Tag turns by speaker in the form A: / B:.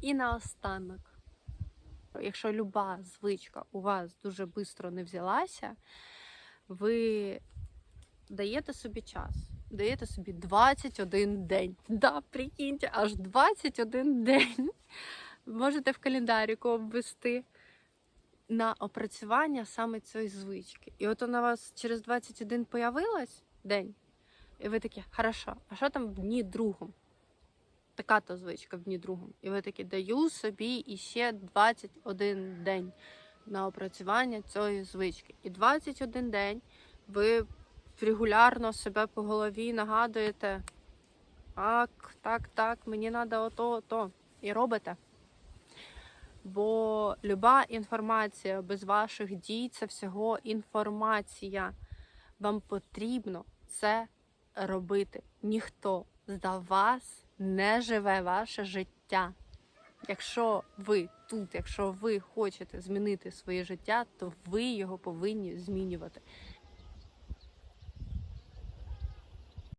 A: І наостанок, якщо люба звичка у вас дуже швидко не взялася, ви даєте собі час, даєте собі 21 день. Да, прикиньте, аж 21 день. Можете в календаріку обвести на опрацювання саме цієї звички. І от вона у вас через 21 появилась день, і ви такі, хорошо, а що там в дні другому? Така то звичка в дні другому. І ви такі даю собі іще 21 день на опрацювання цієї звички. І 21 день ви регулярно себе по голові нагадуєте, так, так, так, мені треба ото, ото. І робите. Бо люба інформація без ваших дій це всього інформація. Вам потрібно це робити. Ніхто за вас не живе ваше життя. Якщо ви тут, якщо ви хочете змінити своє життя, то ви його повинні змінювати.